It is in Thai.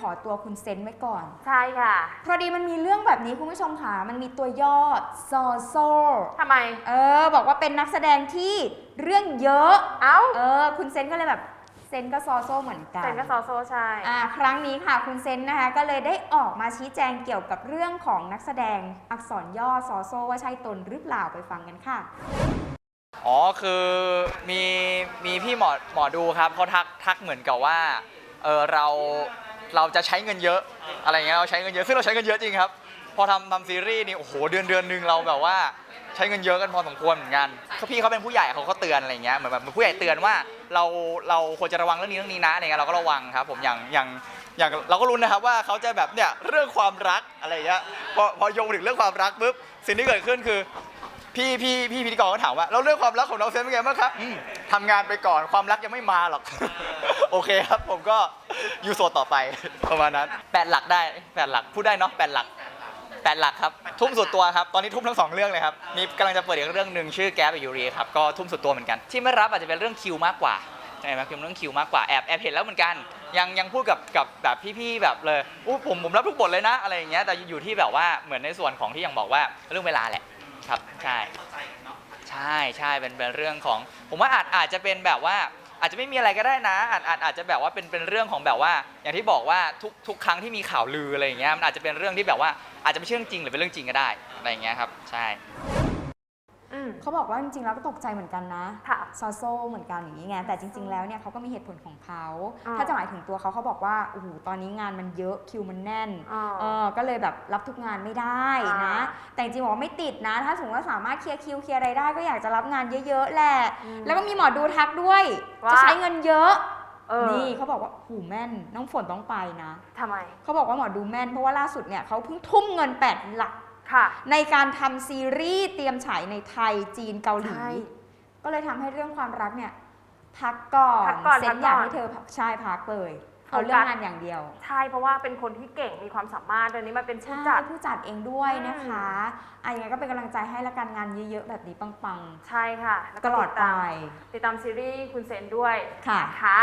ขอตัวคุณเซนไว้ก่อน ใช่ค่ะ พอดีมันมีเรื่องแบบนี้คุณผู้ชมค่ะ มันมีตัวย่อซอโซทำไม เออ บอกว่าเป็นนักแสดงที่เรื่องเยอะ เอ้า เออ คุณเซนก็เลยแบบ เซนก็ซอโซเหมือนกัน เซนก็ซอโซใช่ อ่า ครั้งนี้ค่ะ คุณเซนนะคะ ก็เลยได้ออกมาชี้แจงเกี่ยวกับเรื่องของนักแสดงอักษรย่อซอโซว่าใช่ตนหรือเปล่าไปฟังกันค่ะ อ๋อ คือมีมีพี่หมอหมอดูครับเขาทักทักเหมือนกับว่า เออเรา เราจะใช้เงินเยอะอะไรเงี้ยเราใช้เงินเยอะซึ่งเราใช้เงินเยอะจริงครับ พอทำทำซีรีส์นี่โอ้โหเดือนเดือนหนึ่งเราแบบว่าใช้เงินเยอะกันพอสมควรเหมือนกันเขาพี่เขาเป็นผู้ใหญ่เขาก็เตือนอะไรเงี้ยเหมือนแบบผู้ใหญ่เตือนว่าเราเราควรจะระวังเรื่องนี้เรื่องนี้นะอะไรเงี้ยเราก็ระวังครับผมอย่างอย่างอย่างเราก็รู้นะครับว่าเขาจะแบบเนี่ยเรื่องความรักอะไรเงี้ยพอพอโยงถึงเรื่องความรักปุ๊บสิ่งที่เกิดขึ้นคือพี่พี่พี่พิธีกรก็ถามว่าแล้วเรื่องความรักของน้องเซนเป็นไงบ้างครับทำงานไปก่อนความรักยังไม่มาหรอก โอเคครับผมก็ อยู่โสดต่อไปประมาณนั้นแปดหลักได้แปดหลักพูดได้เนาะแปดหลักแปดหลักครับทุ่มสุดตัวครับตอนนี้ทุ่มทั้งสองเรื่องเลยครับมีกำลังจะเปิดอีกเรื่องหนึ่งชื่อแก๊ปยูรีครับก็ทุ่มสุดตัวเหมือนกัน ที่ไม่รับอาจจะเป็นเรื่องคิวมากกว่าใช่ไหมคือเรื่องคิวมากกว่าแอบแอบเห็นแล้วเหมือนกัน ยังยังพูดกับกับแบบพี่ๆแบบเลยอู้ผมผมรับทุกบทเลยนะอะไรอย่างเงี้ยแต่อยู่ที่แบบว่าเหมือนในส่วนของที่ยังบอกว่าเรื่องเวลาแหละครับใช่ใช่ใช่เป็นเป็นเรื่องของ ผมว่าอาจอาจจะเป็นแบบว่า อาจจะไม่มีอะไรก็ได้นะอาจอาจอาจจะแบบว่าเป็นเป็นเรื่องของแบบว่า อย่างที่บอกว่าทุกทุกครั้งที่มีข่าวลืออะไรอย่างเงี้ยมันอาจจะเป็นเรื่องที่แบบว่าอาจจะไม่ใช่เรื่องจริงหรือเป็นเรื่องจริงก็ได้อะไรอย่างเงี้ยครับใช่ อืมเขาบอกว่าจริงๆแล้วก็ตกใจเหมือนกันนะ ค่ะ ซอโซเหมือนกันอย่างนี้ไงแต่จริง ๆ แล้วเนี่ยเขาก็มีเหตุผลของเขาอ่าถ้าจะหมายถึงตัวเขาเขาบอกว่าโอ้โหตอนนี้งานมันเยอะคิวมันแน่นอ่าเออก็เลยแบบรับทุกงานไม่ได้นะ อ่าแต่จริงๆบอกว่าไม่ติดนะ ถ้าสมมติว่าสามารถเคลียร์คิวเคลียร์อะไรได้ก็อยากจะรับงานเยอะ ๆ แหละ อืมแล้วก็มีหมอดูทักด้วยว่า จะใช้เงินเยอะ เออนี่เขาบอกว่าหูแม่นน้องฝนต้องไปนะ ทำไมเขาบอกว่าหมอดูแม่นเพราะว่าล่าสุดเนี่ยเขาเพิ่งทุ่มเงิน 8 หลัก ค่ะ ในการทำซีรีส์เตรียมฉายในไทยจีนเกาหลี ใช่ ก็เลยทำให้เรื่องความรักเนี่ยพักก่อนพักก่อนเซพันกอยากก่อนให้เธอพักใช่พักเลยโฟกัสเอาเรื่องงานอย่างเดียว ใช่เพราะว่าเป็นคนที่เก่งมีความสามารถเดี๋ยวนี้มาเป็นผู้ใช่จัด ผู้จัดเองด้วยนะคะอะยังไงก็เป็นกำลังใจให้ละกันงานเยอะๆ แบบนี้ปังใช่ค่ะๆแล้วตก็ลอดติดไป ตามติดตามซีรีส์คุณเซนด้วยค่ะ นะคะ